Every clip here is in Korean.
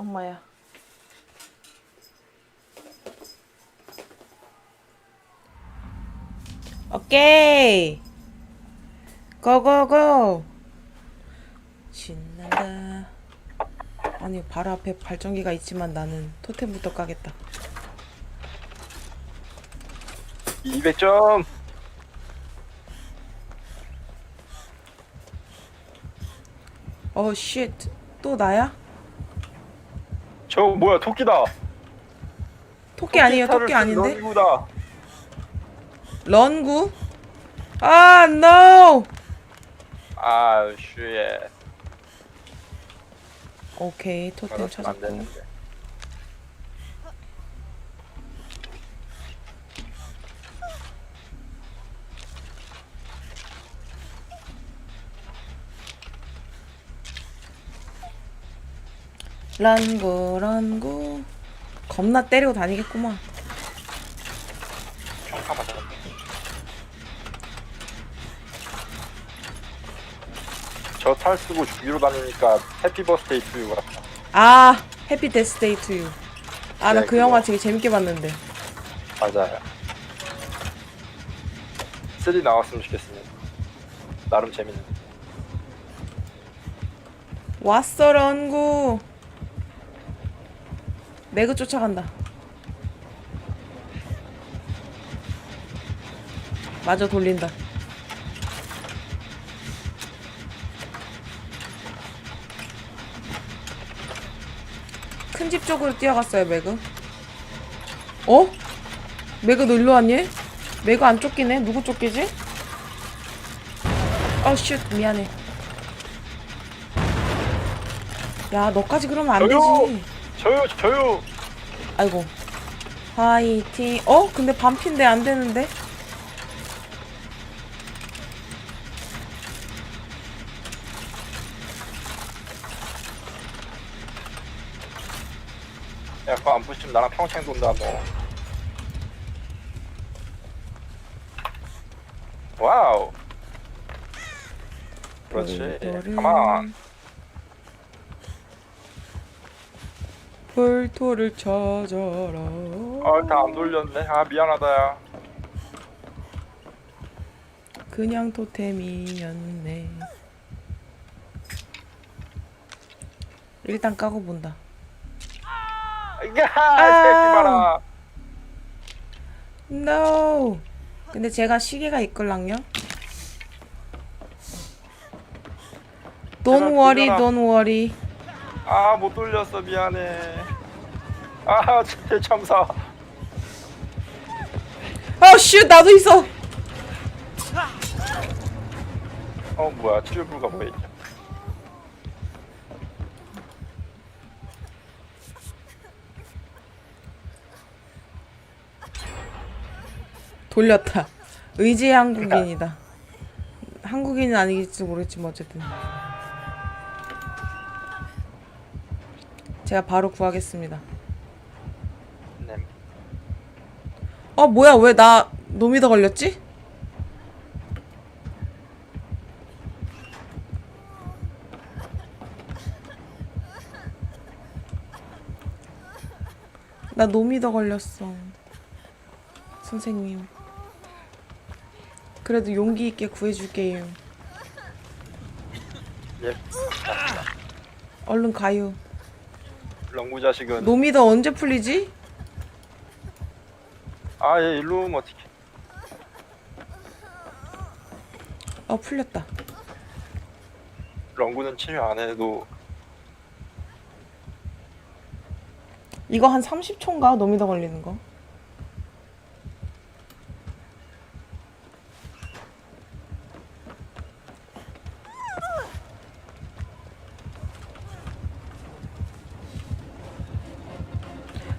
엄마야. 오케이. 고고고. 신난다. 아니 바로 앞에 발전기가 있지만 나는 토템부터 까겠다. 200점. 어 쉣. 또 나야? 저 뭐야 토끼다. 토끼 아니에요. 토끼 아닌데. 런구다. 런구? 아, no. 아 슈예. 오케이. 토템 그러면 안 찾았고. 되는데. 런구 런구. 겁나 때리고 다니겠구만. 평타 맞았네. 저탈 쓰고 위로 다니니까 해피 버스데이 투유 같다. 아, 해피 데스데이 투 유. 아, 나 네, 그 영화. 되게 재밌게 봤는데. 맞아요. 3 나왔으면 좋겠습니다. 나름 재밌는. 왔어, 런구. 매그 쫓아간다. 마저 돌린다. 큰 집 쪽으로 뛰어갔어요, 매그. 어? 매그 너 일로 왔니? 매그 안 쫓기네? 누구 쫓기지? 어, 슛. 미안해. 야, 너까지 그러면 안! 되지. 저요 저요. 아이고. 화이팅. 어? 근데 반피인데 안 되는데? 야 그거 안 부시면 나랑 평생 돈다 너. 와우. 그렇지. 가만. 볼토를 찾아라. 아 다 안 돌렸네. 아 미안하다 야. 그냥 토템이었네. 일단 까고 본다. 이게 새끼 봐라. No. 근데 제가 시계가 있걸랑요? Don't worry, don't worry. 아 못 돌렸어 미안해. 아 대참사. 어, 슛, 나도 있어. 어 뭐야 치료불가 뭐야. 돌렸다. 의지의 한국인이다. 한국인은 아니겠지 모르겠지만 어쨌든. 제가 바로 구하겠습니다. 네. 어 뭐야 왜 나 노미더 걸렸지? 나 노미더 걸렸어. 선생님. 그래도 용기 있게 구해줄게요. 예. 얼른 가요. 렁구 자식은 노미더 언제 풀리지? 아얘 일로 오면 어떡해. 어 풀렸다. 렁구는 치료 안 해도 이거 한 30초인가? 노미더 걸리는 거?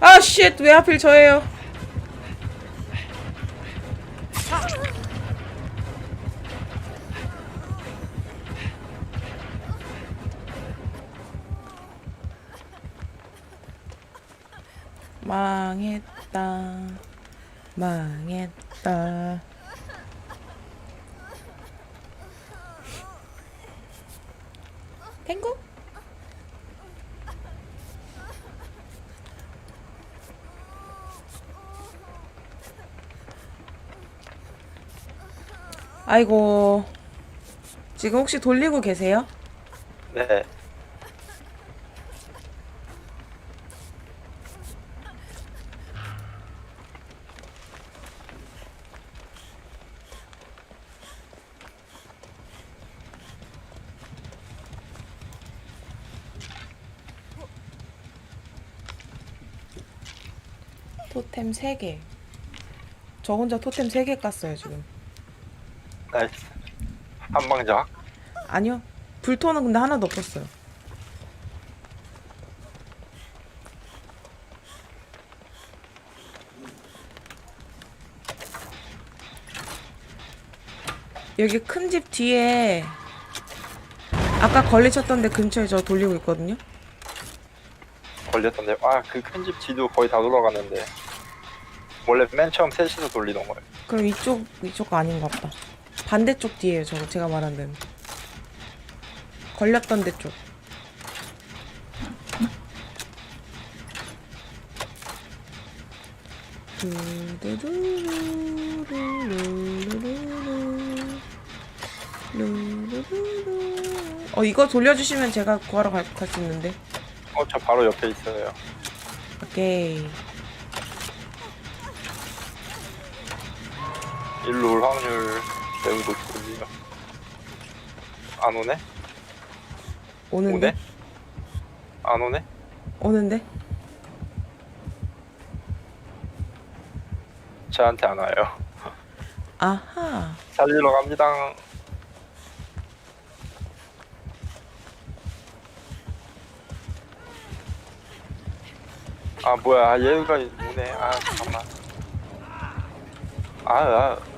아, 쉣! 왜 하필 저예요? 망했다. 망했다. 탱고? 아이고. 지금 혹시 돌리고 계세요? 네. 토템 3개. 저 혼자 토템 3개 깠어요, 지금. 나이스. 한방작. 아니요. 불토는 근데 하나도 없었어요. 여기 큰 집 뒤에 아까 걸리셨던데 근처에 저 돌리고 있거든요. 걸렸던데. 아, 그 큰 집 지도 거의 다 돌아가는데. 원래 맨 처음 셋이서 돌리던 거예요. 그럼 이쪽 이쪽 아닌가 보다. 반대쪽 뒤에요. 저 제가 말한 데는. 걸렸던 데 쪽. 어 이거 돌려주시면 제가 구하러 갈 수 있는데. 어, 저 바로 옆에 있어요. 오케이. 일로 올 확률 매우 높거든요. 안 오네? 오는데? 오네? 안 오네? 오는데? 저한테 안 와요. 아하. 살리러 갑니다. 아 뭐야 아, 얘가 오네 아 잠깐만 아, 아.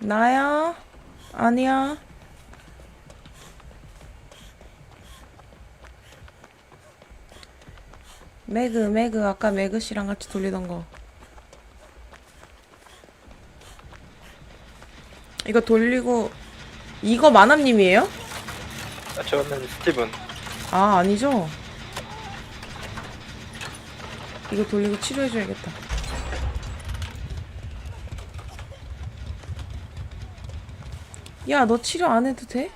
나야? 아니야. 매그, 매그, 아까 매그 씨랑 같이 돌리던 거. 이거 돌리고, 이거 마남님이에요? 저는 스티븐 아, 아니죠? 이거 돌리고 치료해줘야겠다. 야, 너 치료 안 해도 돼?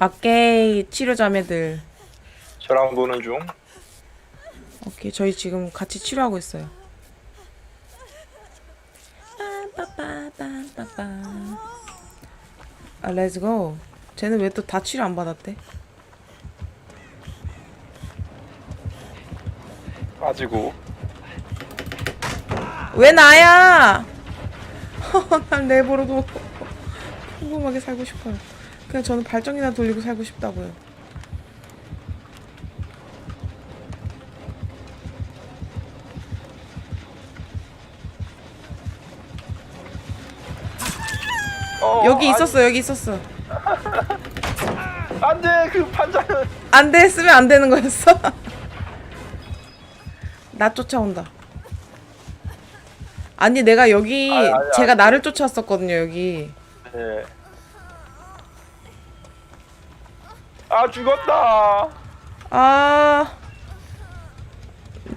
오케이, 치료 자매들. 저랑 보는 중 오케이, 저희 지금 같이 치료하고 있어요. 아, 렛츠고. 쟤는 왜 또 다 치료 안 받았대? 빠지고 왜 나야? 난 내버려도 평범하게 살고 싶어요. 그냥 저는 발전기나 돌리고 살고 싶다고요. 어, 여기 있었어, 여기 있었어. 안 돼 그 판자는 안 돼, 쓰면 안 되는 거였어. 나 쫓아온다. 아니, 내가 여기, 아니, 아니, 제가 아니. 나를 쫓아왔었거든요, 여기. 네. 아 죽었다 아.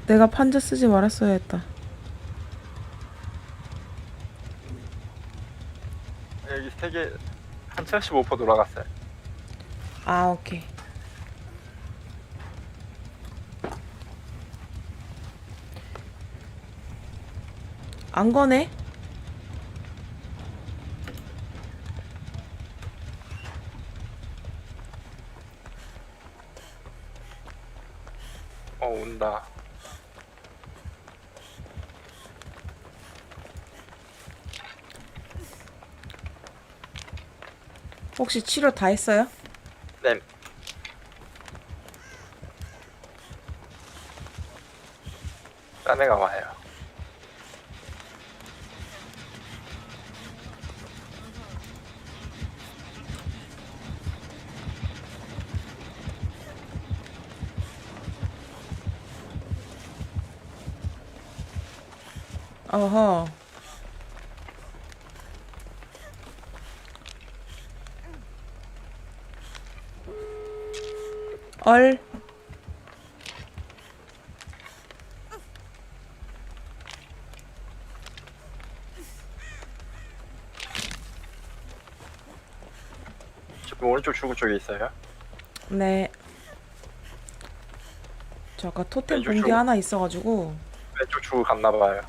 내가 판자 쓰지 말았어야 했다. 여기 세개 한 75% 돌아갔어요 아, 오케이. 안 거네? 어 온다 혹시 치료 다 했어요? 램딴 애가 와요 어허. 얼. 지금 오른쪽 출구 쪽에 있어요. 네. 저 아까 토템 왼쪽 하나 있어가지고 왼쪽 출구 갔나 봐요.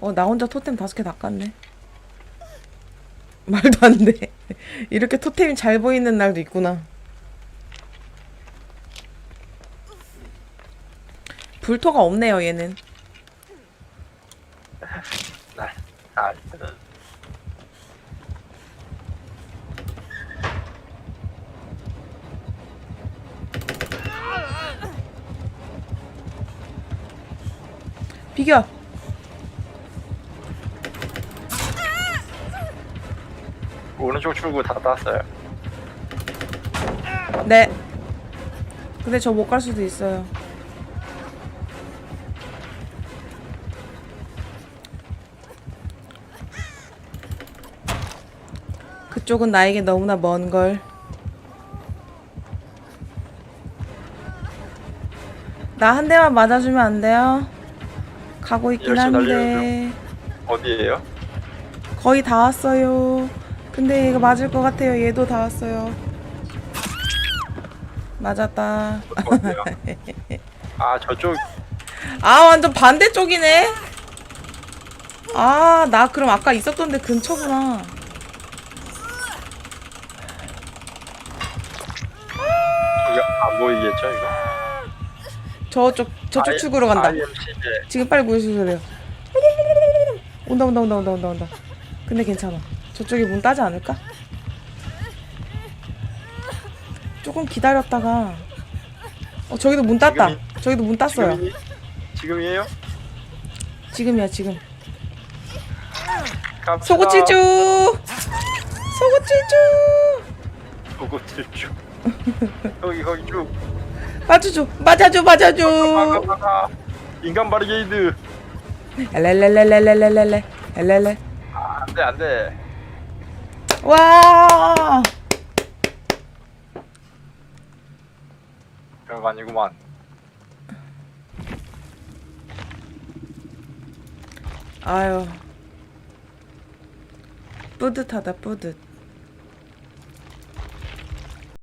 어 나 혼자 토템 다섯 개 다 깠네. 말도 안 돼. 이렇게 토템이 잘 보이는 날도 있구나. 불토가 없네요 얘는. 아, 비겨. 오른쪽 출구 다 땄어요. 네. 근데 저 못 갈 수도 있어요. 그쪽은 나에게 너무나 먼 걸. 나 한 대만 맞아주면 안 돼요? 가고 있긴 열심히 한데 어디에요? 거의 다 왔어요. 근데 얘가 맞을 것 같아요. 얘도 다 왔어요. 맞았다. 아, 저쪽 아 완전 반대쪽이네. 아 나 그럼 아까 있었던 데 근처구나. 이거 안 보이겠죠, 이거? 저쪽 저쪽 축으로 간다. 지금 빨리 구해주세요. 온다 온다 온다 온다 온다 온다. 근데 괜찮아. 저쪽에 문 따지 않을까? 조금 기다렸다가 어 저기도 문 땄다. 지금이- 저기도 문 땄어요. 지금이, 지금이에요? 지금이야 지금. 갑시다. 소고칠주. 소고칠주. 소고칠주. 거기 거기 쭉. 맞아줘 맞아줘 맞아줘. 인간 바리게이드. 엘렐렐렐렐렐렐렐레 엘렐레. 아, 안돼 안돼. 와. 별거 아니구만. 아유. 뿌듯하다 뿌듯.